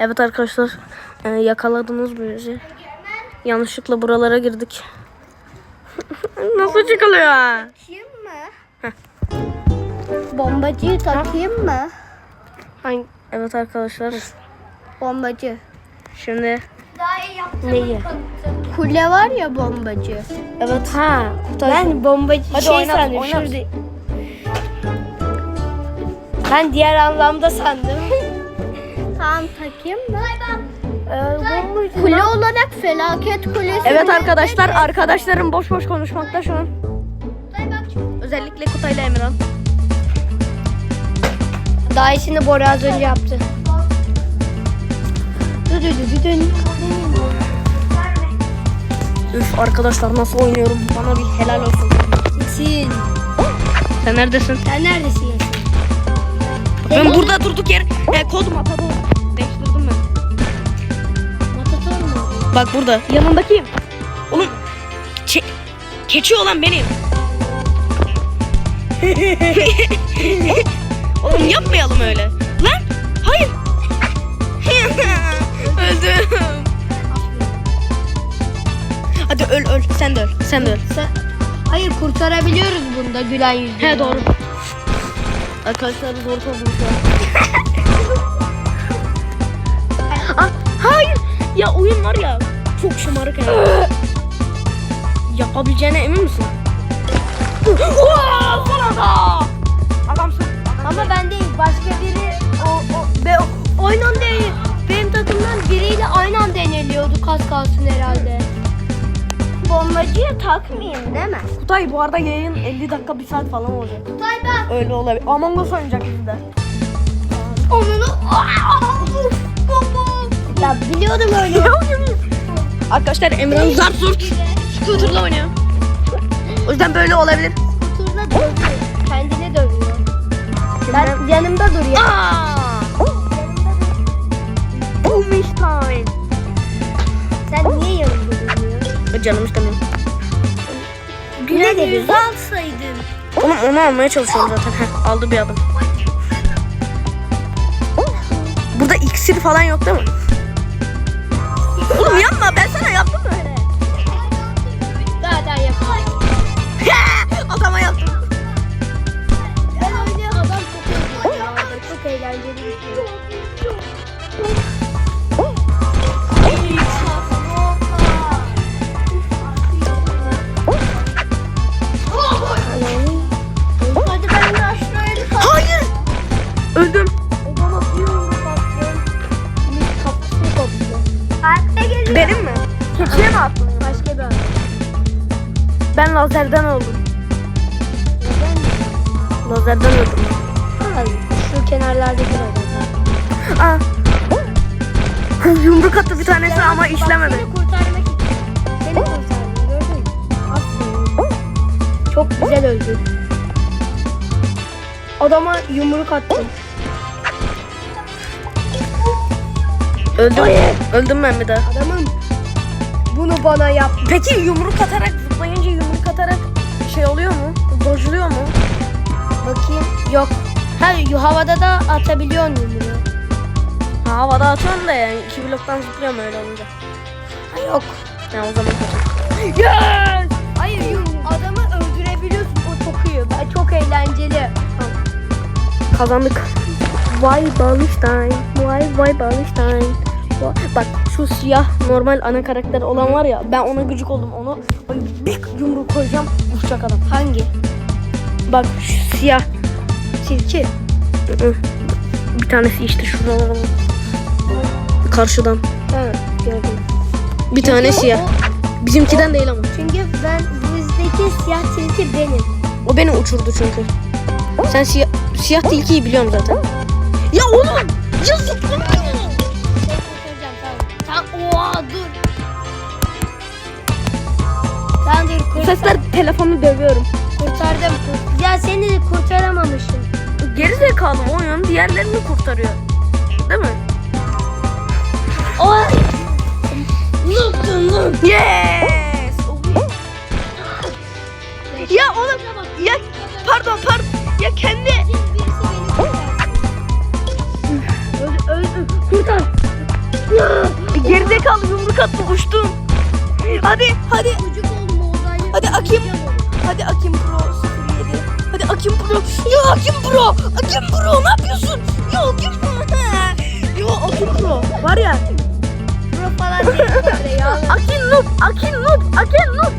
Evet arkadaşlar e, yakaladınız bizi. Yanlışlıkla buralara girdik. Nasıl çıkılıyor? Takayım mı? Bombacıyı takayım mı? Hangi? Evet arkadaşlar. Bombacı. Şimdi neyi? Kule var ya bombacı. Evet. Ha. Ben bombacı Hadi şey oynat, sandım. oynat. Şurada. Ben diğer anlamda sandım. Tamam takayım mı? Ee, Kule olarak felaket kulesi. Evet arkadaşlar arkadaşlarım boş boş konuşmakta şu an. Özellikle Kutay'la Emirhan. Daha iyisini Bora az önce yaptı. Üf arkadaşlar nasıl oynuyorum? Bana bir helal olsun. Sin. Sen neredesin? Sen neredesin? Ben burada durduk yer. E, kod matador. Bak burada. Yanındakiyim. Oğlum. Çe keçi olan benim. Oğlum yapmayalım öyle. Lan. Hayır. Öldüm. Hadi öl öl. Sen de öl. Sen de öl. Sen... Hayır kurtarabiliyoruz bunda gülen yüzünü. He doğru. Arkadaşlar zor kaldım şu an. ah, hayır. Ya oyun var ya çok şımarık yani. Yapabileceğine emin misin? Wow, son anda. Adamsın. Ama ben değil başka biri o, o be, oynan değil. Benim takımdan biriyle aynı anda yeniliyordu kas kalsın herhalde. Bombacıyı takmayayım değil mi? Kutay bu arada yayın 50 dakika 1 saat falan olacak. Kutay ben. Öyle olabilir. Among Us oynayacak biz de. Onunu... Ya biliyordum öyle. Arkadaşlar Emre'nin zar zurt scooter'la oynuyor. O yüzden böyle olabilir. Turna dövüyor. Kendini dövüyor. Ben yanımda dur ya. Aa! Booming time. Sen niye yanımda durmuyorsun? Canım istemiyorum. Ne dedin? alsaydın. Oğlum onu almaya çalışıyorum zaten. Heh, aldı bir adım. Burada iksir falan yok değil mi? Oğlum yapma ben sana yaptım öyle. Ben lazerden öldüm. Lazerden öldüm. Al, Şu kenarlarda bir adam. Aa. Yumruk attı bir tanesi ama işlemedi. Seni kurtarmak için. Seni kurtardım gördün mü? Aferin. Çok güzel öldün. Adama yumruk attım. Öldüm. Öldüm ben bir daha. Adamım bunu bana yap. Peki yumruk atarak şey oluyor mu? Dojluyor mu? Bakayım. Yok. Ha havada da atabiliyorsun yumruğu. Ha, havada atıyorum da yani iki bloktan zıplıyorum öyle olunca. Ha, yok. Ya o zaman kötü. Yes! Hayır yum adamı öldürebiliyorsun. O çok iyi. Ben çok eğlenceli. Kazandık. Vay Balıştay. Vay vay Balıştay. Vay- Bak şu siyah normal ana karakter olan var ya ben ona gıcık oldum onu bir yumruk koyacağım uçacak adam. Hangi? Bak şu siyah Tilki. Bir tanesi işte şuralara bak. Karşıdan. Ha gördüm. Bir tane siyah. O- Bizimkiden değil ama. çünkü ben bizdeki siyah tilki benim. O beni uçurdu çünkü. Sen siyah, siyah tilkiyi biliyorum zaten. Ya oğlum! Ya zıplamıyor. Seni kurtaracağım tamam. Tamam. Oha dur. Tamam dur Bu sesler telefonu dövüyorum. kurtardım. Kur- Ya seni de kurtaramamışım. Geri zekalı oyun diğerlerini kurtarıyor. Değil mi? Oy. Yes! Ya oğlum ya pardon pardon ya kendi Birisi beni kurtarsın. öl öl öl- kurtar attım uçtum. Hadi hadi Akim. Hadi Akim Pro 07. Hadi Akim Pro. Ya Akim Pro. Akim Pro ne yapıyorsun? Ya Akim Pro. Ya Akim Pro. Var ya. Pro falan değil. Akin Noob. Akin Noob. Akin Noob.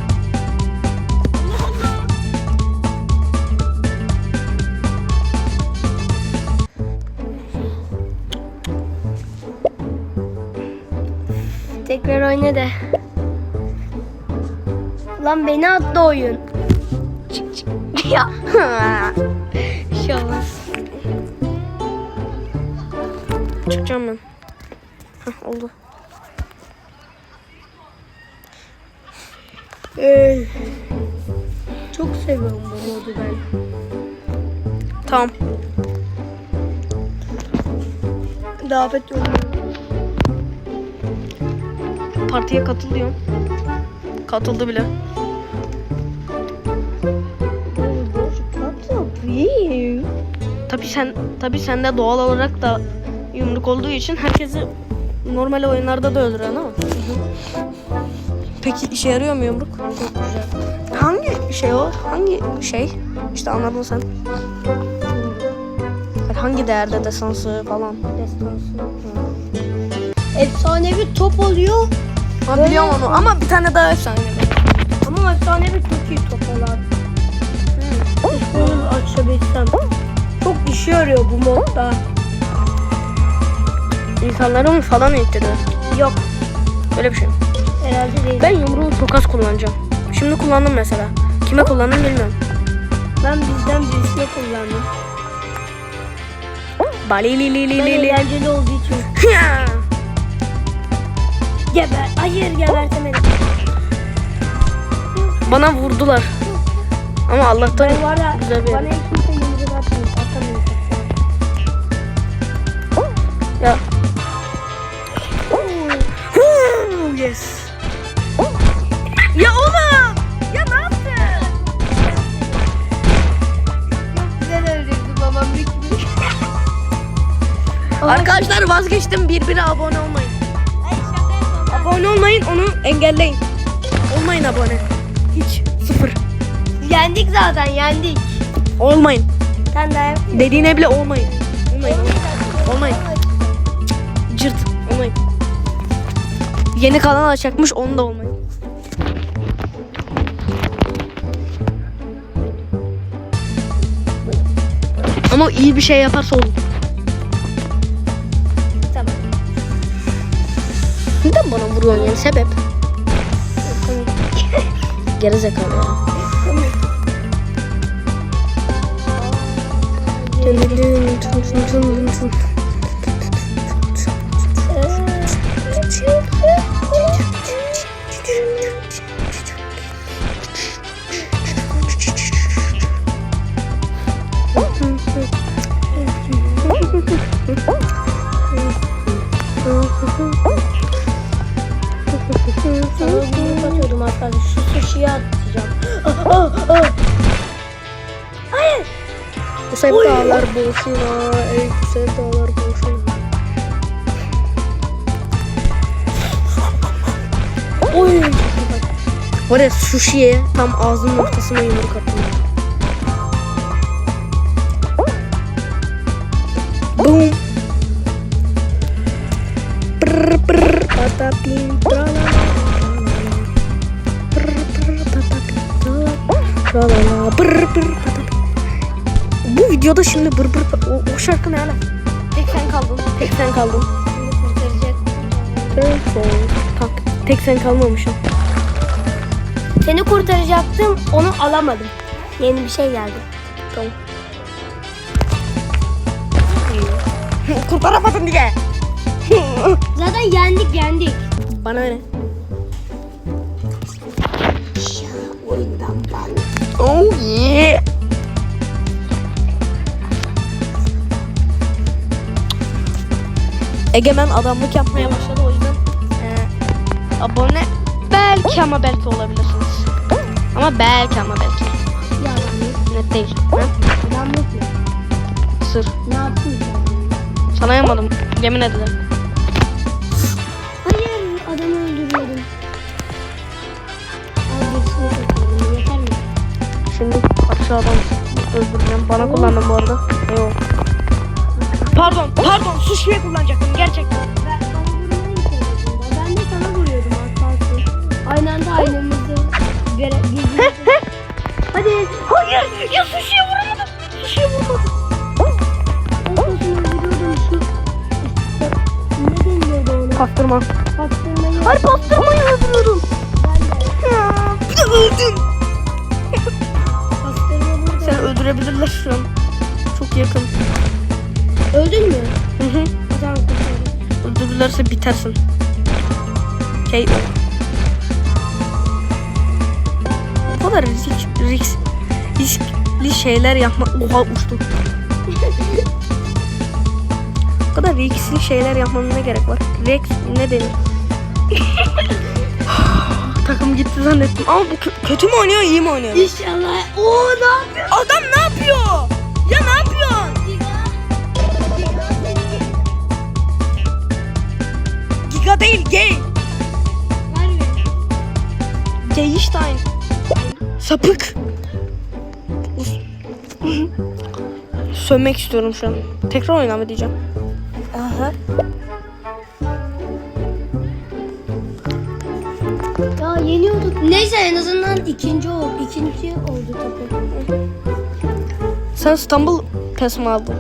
Tekrar oyna de. Lan beni attı oyun. ya. Bir şey. Çıkacağım ben. Hah, oldu. Ee, çok seviyorum bu modu ben. Tamam. Davet yok. Partiye katılıyorum. Katıldı bile. Tabii sen tabii sen de doğal olarak da yumruk olduğu için herkesi normal oyunlarda da öldüren ama. Peki işe yarıyor mu yumruk? Hangi şey o? Hangi şey? İşte anladın sen. Yani Hangi değerde desansı falan? Efsanevi top oluyor. Ha, biliyorum onu ama bir tane daha efsane. Ama efsanevi çok iyi top açabilsem. Çok işe yarıyor bu modda. İnsanları mı falan eğittiriyor? Yok Öyle bir şey. herhalde değil. Ben yumruğu çok az kullanacağım. Şimdi kullandım mesela. Kime kullandım bilmiyorum. Ben bizden birisine kullandım. Bali li li li Ben li li. eğlenceli olduğu için. Geber. Hayır gebertemedim. Bana vurdular. Ama Allah'tan Ben var ya güzel bir bana hiç kimse yumruk atmıyor. Atamıyor. ya. yes. Ya oğlum! Ya ne yaptın? Güzel öldürdü babam büyük. Arkadaşlar vazgeçtim. Birbirine abone olmayın. Abone olmayın onu engelleyin. Olmayın abone. Hiç. Sıfır. Yendik zaten yendik. Olmayın. Sen de Dediğine bile olmayın. Olmayın. Olmayın. Cırt. Olmayın. Yeni kanal açacakmış onu da olmayın. Ama iyi bir şey yaparsa olun. Tamam. Neden bana vuruyorsun yani sebep? Gerizekalı ya. Sana yumruk atıyordum hatta. Şu sushi'yi atacağım. Bu sevdalar boşuna, ey bu sevdalar boşuna. Oy! Var ya sushi'ye tam ağzının ortasına yumruk attım. Bu videoda şimdi bır bır o, o şarkı ne ala? Tek sen kaldın. Tek sen kaldın. Şimdi kurtaracak. Tek sen. Tak. Tek sen kalmamışsın. Seni kurtaracaktım. Onu alamadım. Yeni bir şey geldi. Tamam. Kurtaramadın diye. Zaten yendik yendik. Bana ne? Oh yeah. Egemen adamlık yapmaya başladı o yüzden e, abone belki ama belki olabilirsiniz. Ama belki ama belki. Yalan. Net değil. Ha? Sır. Ne yaptın? Sana yapmadım. Yemin ederim. Hayır adamı öldürmedim. Şimdi parça adam öldüreceğim. Bana kullandım bu arada. Yok. Pardon, pardon. Sushi'ye kullanacaktım gerçekten. Ben. Ben de sana vuruyordum kalsın. Aynı anda aynamızı birbirimize- Hadi. Hayır. Ya Sushi'ye vuramadım. Sushi'ye vuramadım. Pastırma. Pastırmayı. Hayır pastırmayı. Ya. Bir de öldüm. Seni öldürebilirler şu an. Çok yakın. Öldün mü? Hı hı. Tamam. Öldürürlerse bitersin. K.O. Bu kadar risk, risk, riskli şeyler yapma. Oha uçtu. Bu kadar riskli şeyler yapmanın ne gerek var? Rex ne denir? Takım gitti zannettim. Ama bu kö- kötü mü oynuyor, iyi mi oynuyor? İnşallah. Oo ne yapıyor? Adam ne yapıyor? Giga değil, gay. Geyiştein. Sapık. Us- Sönmek istiyorum şu an. Tekrar oynama diyeceğim. Aha. Ya yeniyorduk. Neyse en azından ikinci oldu. İkinci oldu tabii. Sen İstanbul pes mi aldın?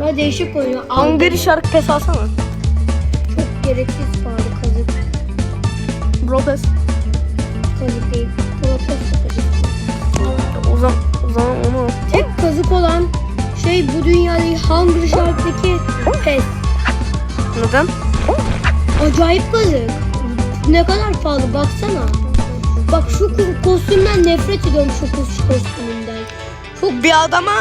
Ben değişik oynuyor. Angry Shark pes alsana. Çok gereksiz pahalı kazık. Bro pes. Kazık değil. Protest kazık. O zaman, o zaman onu. Tek kazık olan şey bu dünyada Hungry Shark'taki pes. Neden? Acayip kazık. Ne kadar pahalı baksana. Bak şu ko- kostümden nefret ediyorum şu kos- kostümünden. Çok Bir adama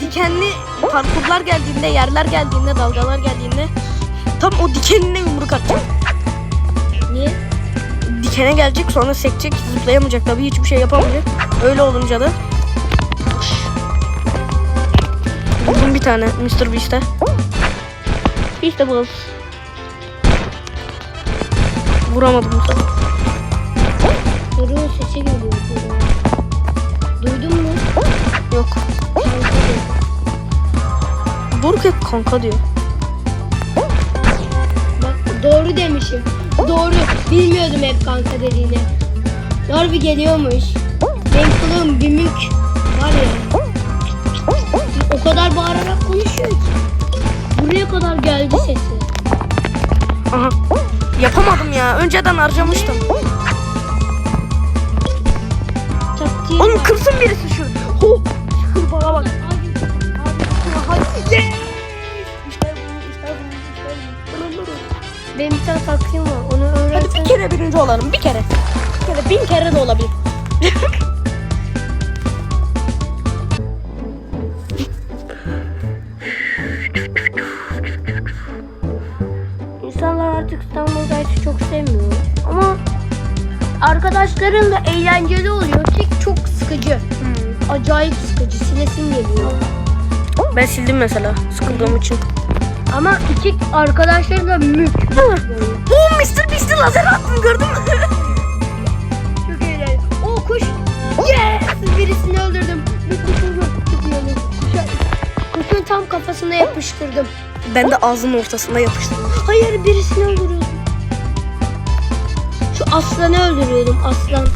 dikenli parkurlar geldiğinde, yerler geldiğinde, dalgalar geldiğinde tam o dikenine yumruk atacak. niye? Dikene gelecek sonra sekecek, zıplayamayacak tabii hiçbir şey yapamayacak. Öyle olunca da Buldum bir tane Mr. Beast'e. İşte bu. Vuramadım sefer. Çocuğun sesi geliyor. Duydun mu? Yok. Doruk hep kanka diyor. Bak doğru demişim. Doğru. Bilmiyordum hep kanka dediğini. Harbi geliyormuş. Benim kılığım bir mük. Var ya. O kadar bağırarak konuşuyor ki. Buraya kadar geldi sesi. Aha. Yapamadım ya. Önceden harcamıştım. Taktiği Oğlum kırsın birisi şu. Ho. Kır bana bak. Hadi. Yes. İşte bu, işte bu, işte bu. Benim bir tane taktiğim var. Onu Hadi öğrensen. bir kere birinci olalım. Bir kere. Bir kere, bin kere de olabilir. İnsanlar artık İstanbul Guys'ı çok sevmiyor. Ama arkadaşların da eğlenceli oluyor. Tek çok sıkıcı. Acayip sıkıcı. Sinesim geliyor. Ben sildim mesela sıkıldığım için. Ama iki arkadaşlarla mük. Oo Mr. Beast'i lazer attım gördün mü? Çok eğlenceli. O kuş. Yes! Birisini öldürdüm. Bir kuşu Kuşun tam kafasına yapıştırdım. ben de ağzının ortasında yapıştım. Hayır birisini öldürüyordum. Şu aslanı öldürüyordum aslan.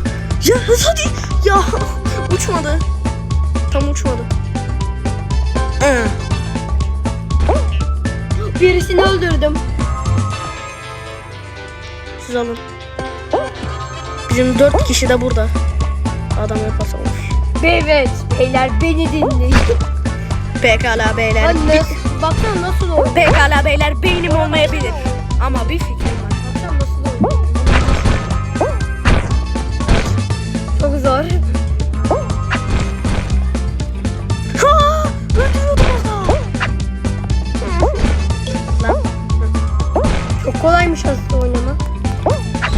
Ya hadi ya uçmadı. Tam uçmadı. Birisini öldürdüm. siz alın. Bizim dört kişi de burada. Adam yaparsa olur. Evet beyler beni dinleyin. Pekala beyler. Anne baksana nasıl oldu. Pekala beyler beynim olmayabilir. Ama bir fikrim kolaymış aslında oynamak.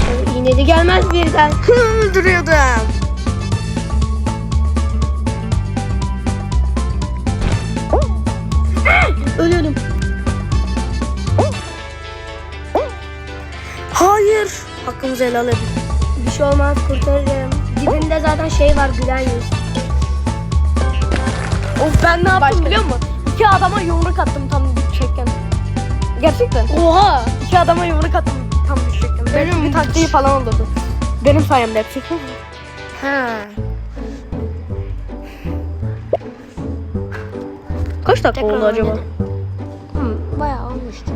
Şöyle iğneli gelmez birden. Öldürüyordum. Ölüyordum. hakkınızı helal edin. Bir şey olmaz kurtarırım. Dibimde zaten şey var gülen yüz. Of ben ne yaptım biliyor musun? İki adama yumruk attım tam düşecekken. Gerçekten. Oha! İki adama yumruk attım tam düşecekken. Benim bir taktiği falan olurdu. Benim sayemde hepsi. Ha. Kaç dakika oldu acaba? Hmm, bayağı olmuştu.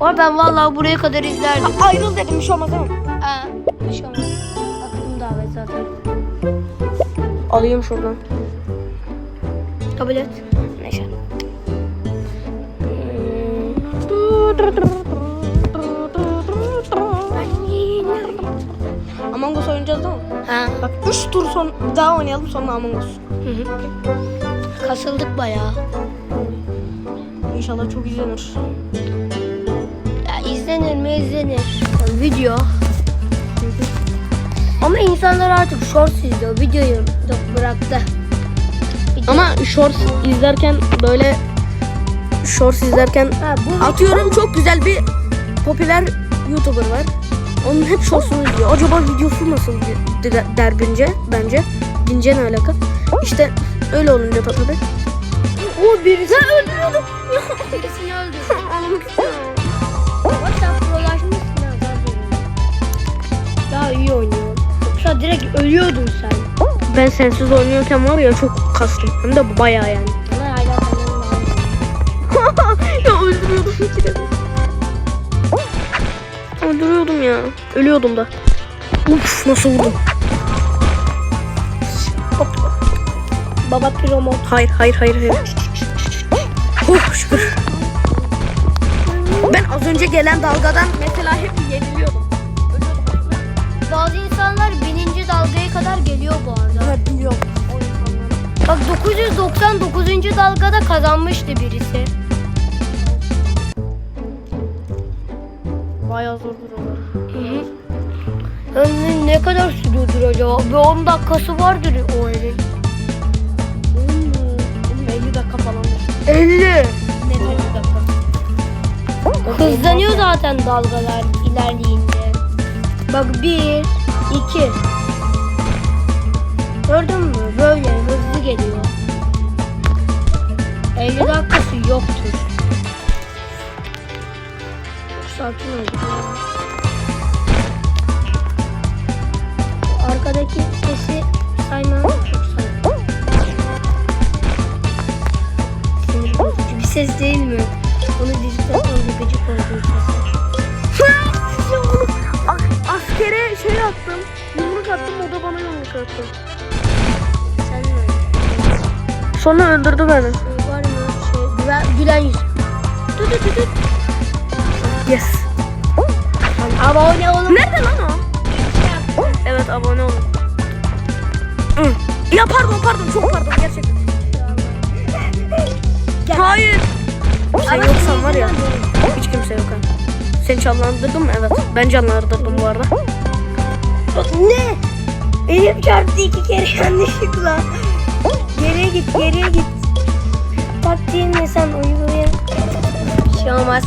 Var ben vallahi buraya kadar izlerdim. Ha, ayrıl dedim bir şey olmaz mi? Ha, bir şey olmaz. Aklım davet zaten. Alayım şuradan. Kabul et. Among Us oynayacağız değil mi? Ha. Bak 3 tur son daha oynayalım sonra Among Us. Hı hı. Kasıldık bayağı. İnşallah çok izlenir. Ya izlenir mi izlenir. Video. Ama insanlar artık shorts izliyor. Videoyu da bıraktı. Video- Ama shorts izlerken böyle shorts izlerken ha, bu atıyorum çok güzel bir popüler YouTuber var. Onun hep shortsunu izliyor. Acaba videosu nasıl de- de- der bince bence. Bince ne alaka? İşte öyle olunca da tabii. o birisi öldürüyordum. Birisini öldürdüm. Anlamak istiyorum. Daha iyi oynuyor. Yoksa direkt ölüyordun sen. Ben sensiz oynuyorken var ya çok kastım. Hem de bayağı yani. Öldürüyordum ikide Öldürüyordum ya. Ölüyordum da. Uf nasıl vurdum. Baba piromot. Hayır hayır hayır hayır. Oh şükür. Ben az önce gelen dalgadan mesela hep yeniliyordum. Bazı insanlar bininci dalgaya kadar geliyor bu arada. Evet biliyorum. Bak 999. dalgada kazanmıştı birisi. Bayağı zor duruyorlar. Yani ne kadar sürüyordur acaba? Bir 10 dakikası vardır o. Hmm, 50 dakika falan. 50. Ne 50 dakika? Hızlanıyor zaten dalgalar ilerleyince. Bak 1, 2. Gördün mü? Böyle hızlı geliyor. 50 dakikası yoktur. Sakin ya. Arkadaki sesi sayma çok sakin. Sinir bozucu bir ses değil mi? Onu dijital sonra gıcık ses. As- askere şey attım. Yumruk attım o da bana yumruk attı. Sen mi? Sonra öldürdü beni. Var mı? Şey, gülen, gülen yüz. Tut tut tut. Yes. Abone olun. Nerede lan o? Evet abone olun. Ya pardon pardon çok pardon gerçekten. Hayır. Sen yoksan var ya. Hiç kimse yok ha. Seni canlandırdım mı? Evet. Ben canlandırdım bu arada. Ne? Elim çarptı iki kere yanlışlıkla. Geriye git, geriye git. Taktiğini sen uygulayın. Bir şey olmaz.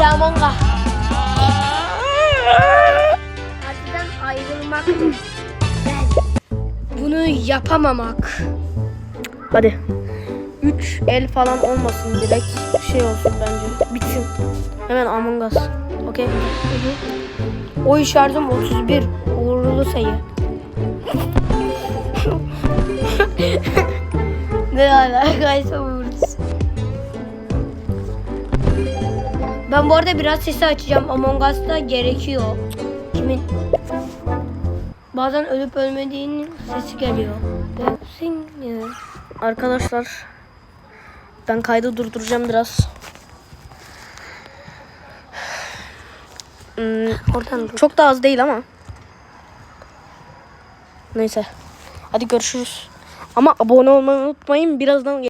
Hadi Amonga. Partiden ayrılmak. Bunu yapamamak. Hadi. 3 el falan olmasın direkt. Şey olsun bence. Bitsin. Hemen Among Us. Okey. Oy şarjım 31. Uğurlu sayı. ne alakaysa uğurlu Ben bu arada biraz sesi açacağım. Among Us'ta gerekiyor. Kimin? Bazen ölüp ölmediğinin sesi geliyor. Arkadaşlar. Ben kaydı durduracağım biraz. Hmm, Oradan dur. çok da az değil ama. Neyse. Hadi görüşürüz. Ama abone olmayı unutmayın. Birazdan